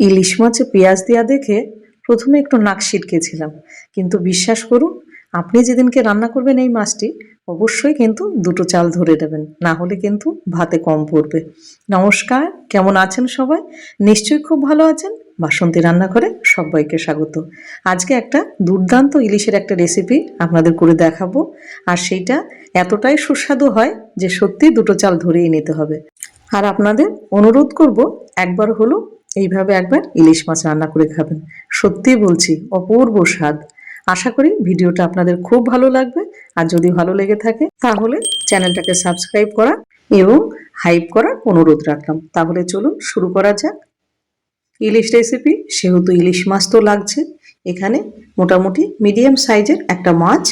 ইলিশ মাছে পেঁয়াজ দেওয়া দেখে প্রথমে একটু নাক ছিটকেছিলাম কিন্তু বিশ্বাস করুন, আপনি যেদিনকে রান্না করবেন এই মাছটি, অবশ্যই কিন্তু দুটো চাল ধরে দেবেন না হলে কিন্তু ভাতে কম পড়বে। নমস্কার, কেমন আছেন সবাই? নিশ্চয়ই খুব ভালো আছেন? বাসন্তী রান্না করে সবাইকে স্বাগত। আজকে একটা দুর্দান্ত ইলিশের একটা রেসিপি আপনাদের করে দেখাবো, আর সেইটা এতটাই সুস্বাদু হয় যে সত্যি দুটো চাল ধরেই নিতে হবে। আর আপনাদের অনুরোধ করব, একবার হলো এইভাবে একবার ইলিশ মাছ রান্না করে খাবেন। সত্যি বলছি, অপূর্ব স্বাদ। আশা করি ভিডিওটা আপনাদের খুব ভালো লাগবে। আর যদি ভালো লেগে থাকে, তাহলে চ্যানেলটাকে সাবস্ক্রাইব করা এবং হাইপ করার অনুরোধ রাখলাম। তাহলে চলুন শুরু করা যাক। ইলিশ রেসিপি সেহেতু ইলিশ মাছ তো লাগছে। এখানে মোটামুটি মিডিয়াম সাইজের একটা মাছ।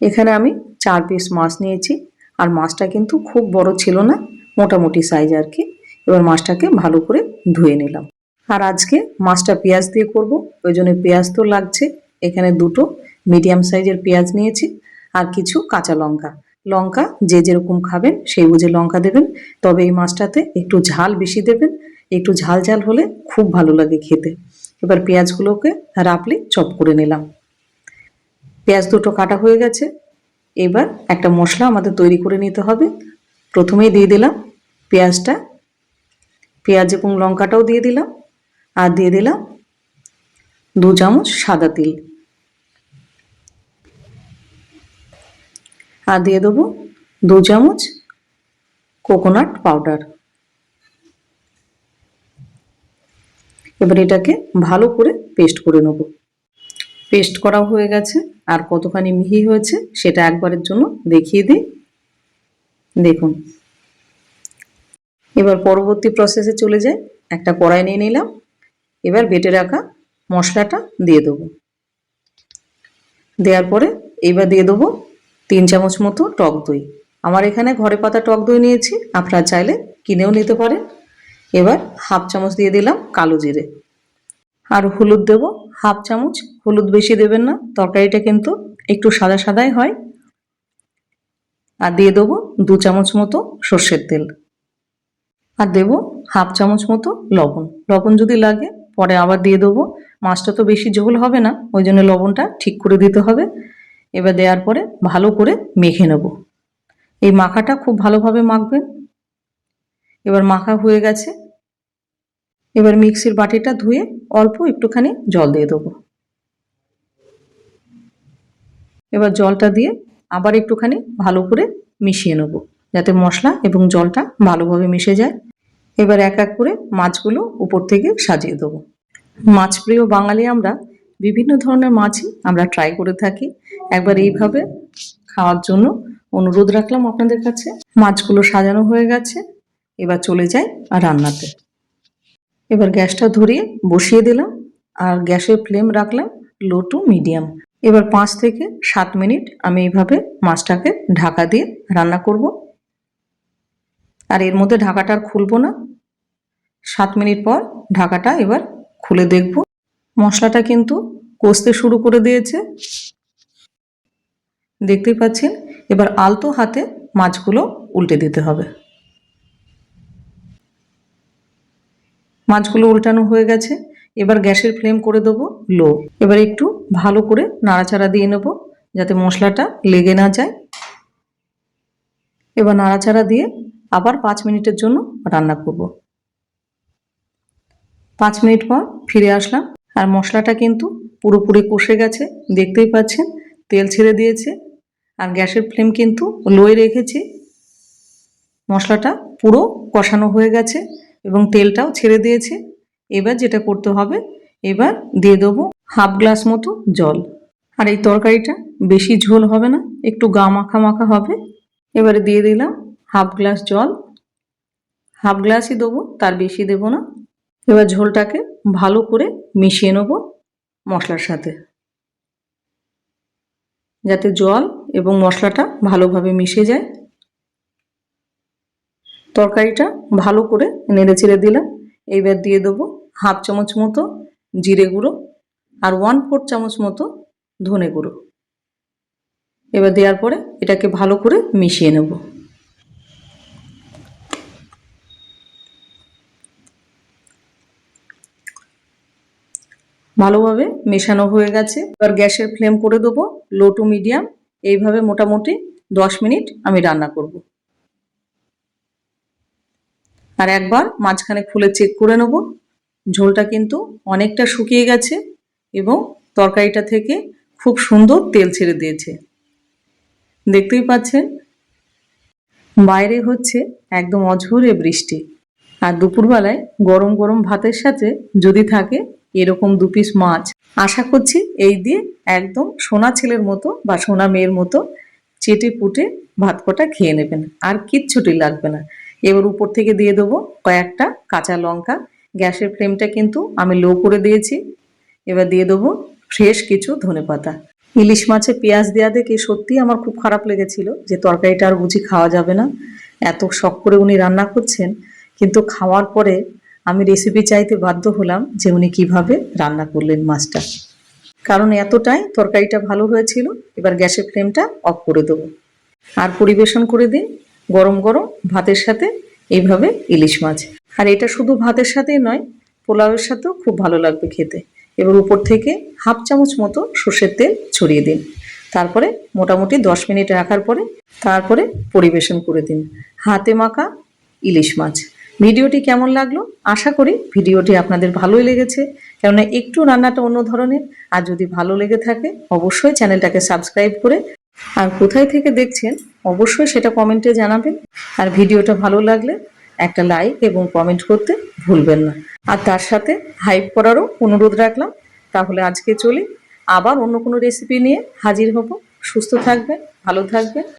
এখানে আমি চার পিস মাছ নিয়েছি। আর মাছটা কিন্তু খুব বড় ছিল না, মোটামুটি সাইজ আর কি। এবার মাছটাকে ভালো করে ধুয়ে নিলাম। আর আজকে মাছটা পেঁয়াজ দিয়ে করব। ওই জন্য পেঁয়াজ তো লাগছে। এখানে দুটো মিডিয়াম সাইজের পেঁয়াজ নিয়েছি আর কিছু কাঁচা লঙ্কা। লঙ্কা যে যেরকম খাবেন সেই বুঝে লঙ্কা দেবেন। তবে এই মাছটাতে একটু ঝাল বেশি দেবেন। একটু ঝাল ঝাল হলে খুব ভালো লাগে খেতে। এবার পেঁয়াজগুলোকে রাপলে চপ করে নিলাম। পেঁয়াজ দুটো কাটা হয়ে গেছে। এবার একটা মশলা আমাদের তৈরি করে নিতে হবে। প্রথমেই দিয়ে দিলাম পেঁয়াজটা। পেঁয়াজ এবং লঙ্কাটাও দিয়ে দিলাম। আর দিয়ে দিলাম দু চামচ সাদা তিল। আর দিয়ে দেবো দু চামচ কোকোনাট পাউডার এবার এটাকে ভালো করে পেস্ট করে নেব। পেস্ট করা হয়ে গেছে, আর কতখানি মিহি হয়েছে সেটা একবারের জন্য দেখিয়ে দিই। দেখুন। এবার পরবর্তী প্রসেসে চলে যাই, একটা কড়াই নিয়ে নিলাম। এবার বেটে রাখা মশলাটা দিয়ে দেবো। দেওয়ার পরে এবার দিয়ে দেবো তিন চামচ মতো টক দই। আমার এখানে ঘরে পাতা টক দই নিয়েছি, আপনারা চাইলে কিনেও নিতে পারেন। এবার হাফ চামচ দিয়ে দিলাম কালো জিরে। আর হলুদ দেব, হাফ চামচ। হলুদ বেশি দেবেন না, তরকারিটা কিন্তু একটু সাদা সাদাই হয়। আর দিয়ে দেবো দু চামচ মতো সর্ষের তেল। আর দেবো হাফ চামচ মতো লবণ। লবণ যদি লাগে পরে আবার দিয়ে দেবো। মাছটা তো বেশি ঝোল হবে না, ওই জন্য লবণটা ঠিক করে দিতে হবে। এবার দেওয়ার পরে ভালো করে মেখে নেব। এই মাখাটা খুব ভালোভাবে মাখবেন। এবার মাখা হয়ে গেছে। এবার মিক্সির বাটিটা ধুয়ে অল্প একটুখানি জল দিয়ে দেবো। এবার জলটা দিয়ে আবার একটুখানি ভালো করে মিশিয়ে নেব, যাতে মশলা এবং জলটা ভালোভাবে মিশে যায়। এবার এক এক করে মাছগুলো উপর থেকে সাজিয়ে দেবো। মাছ প্রিয় বাঙালি আমরা, বিভিন্ন ধরনের মাছই আমরা ট্রাই করে থাকি। একবার এইভাবে খাওয়ার জন্য অনুরোধ রাখলাম আপনাদের কাছে। মাছগুলো সাজানো হয়ে গেছে, এবার চলে যাই রান্নাতে। এবার গ্যাসটা ধরিয়ে বসিয়ে দিলাম আর গ্যাসের ফ্লেম রাখলাম লো টু মিডিয়াম এবার পাঁচ থেকে সাত মিনিট আমি এইভাবে মাছটাকে ঢাকা দিয়ে রান্না করব। আর এর মধ্যে ঢাকাটা আর খুলবো না। সাত মিনিট পর ঢাকাটা এবার খুলে দেখব। মশলাটা কিন্তু কষতে শুরু করে দিয়েছে। দেখতেই পাচ্ছেন, এবার আলতো হাতে মাছগুলো উল্টে দিতে হবে। মাছগুলো উল্টানো হয়ে গেছে। এবার গ্যাসের ফ্লেম করে দেবো লো। এবার একটু ভালো করে নাড়াচাড়া দিয়ে নেব, যাতে মশলাটা লেগে না যায়। এবার নাড়াচাড়া দিয়ে আবার পাঁচ মিনিটের জন্য রান্না করব। পাঁচ মিনিট পর ফিরে আসলাম। আর মশলাটা কিন্তু পুরোপুরি কষে গেছে, দেখতেই পাচ্ছেন, তেল ছেড়ে দিয়েছে। আর গ্যাসের ফ্লেম কিন্তু লোয়ে রেখেছি। মশলাটা পুরো কষানো হয়ে গেছে এবং তেলটাও ছেড়ে দিয়েছে। এবার যেটা করতে হবে, এবার দিয়ে দেবো হাফ গ্লাস মতো জল। আর এই তরকারিটা বেশি ঝোল হবে না, একটু গা মাখা মাখা হবে। এবারে দিয়ে দিলাম হাফ গ্লাস জল, হাফ গ্লাসই দেবো, তার বেশি দেবো না। এবার ঝোলটাকে ভালো করে মিশিয়ে নেব মশলার সাথে। যাতে জল এবং মশলাটা ভালোভাবে মিশে যায়। তরকারিটা ভালো করে নেড়ে চেড়ে দিলাম। এইবার দিয়ে দেবো হাফ চামচ মতো জিরে গুঁড়ো আর ওয়ান ফোর চামচ মতো ধনে গুঁড়ো। এবার দেওয়ার পরে এটাকে ভালো করে মিশিয়ে নেব। ভালোভাবে মেশানো হয়ে গেছে। এবার গ্যাসের ফ্লেম করে দেবো, লো টু মিডিয়াম। এইভাবে মোটামুটি দশ মিনিট আমি রান্না করব। আর একবার মাঝখানে খুলে চেক করে নেব। ঝোলটা কিন্তু অনেকটা শুকিয়ে গেছে এবং তরকারিটা থেকে খুব সুন্দর তেল ছেড়ে দিয়েছে। দেখতেই পাচ্ছেন? বাইরে হচ্ছে একদম অঝোরে বৃষ্টি। আর দুপুরবেলায় গরম গরম ভাতের সাথে যদি থাকে এরকম দু পিস মাছ। আশা করছি এই দিয়ে একদম সোনা ছেলের মতো বা সোনা মেয়ের মতো চেটে পুটে ভাত কটা খেয়ে নেবেন। আর কিচ্ছুটি লাগবে না। এবার উপর থেকে দিয়ে দেবো কয়েকটা কাঁচা লঙ্কা। গ্যাসের ফ্লেমটা কিন্তু আমি লো করে দিয়েছি। এবার দিয়ে দেবো ফ্রেশ কিছু ধনেপাতা ইলিশ মাছে পেঁয়াজ দেওয়া দেখে সত্যি আমার খুব খারাপ লেগেছিল যে তরকারিটা আর বুঝি খাওয়া যাবে না। এত শখ করে উনি রান্না করছেন। কিন্তু খাওয়ার পরে আমি রেসিপি চাইতে বাধ্য হলাম যে উনি কীভাবে রান্না করলেন মাছটা। কারণ এতটাই তরকারিটা ভালো হয়েছিল, এবার গ্যাসের ফ্লেমটা অফ করে দেবো। আর পরিবেশন করে দিন গরম গরম ভাতের সাথে এইভাবে ইলিশ মাছ। আর এটা শুধু ভাতের সাথেই নয়, পোলাওয়ের সাথেও খুব ভালো লাগবে খেতে। এবার উপর থেকে হাফ চামচ মতো সর্ষের তেল ছড়িয়ে দিন। তারপরে মোটামুটি দশ মিনিট রাখার পরে তারপরে পরিবেশন করে দিন। হাতে মাখা ইলিশ মাছ। ভিডিওটি কেমন লাগল? আশা করি ভিডিওটি আপনাদের ভালোই লেগেছে। কেননা একটু রান্নাটা অন্য ধরনের। আর যদি ভালো লেগে থাকে, অবশ্যই চ্যানেলটাকে সাবস্ক্রাইব করে আর কোথায় থেকে দেখছেন, অবশ্যই সেটা কমেন্টে জানাবেন। আর ভিডিওটা ভালো লাগলে একটা লাইক এবং কমেন্ট করতে ভুলবেন না। আর তার সাথে হাইপ করারও অনুরোধ রাখলাম। তাহলে আজকে চলি। আবার অন্য কোনো রেসিপি নিয়ে হাজির হব। সুস্থ থাকবেন, ভালো থাকবেন।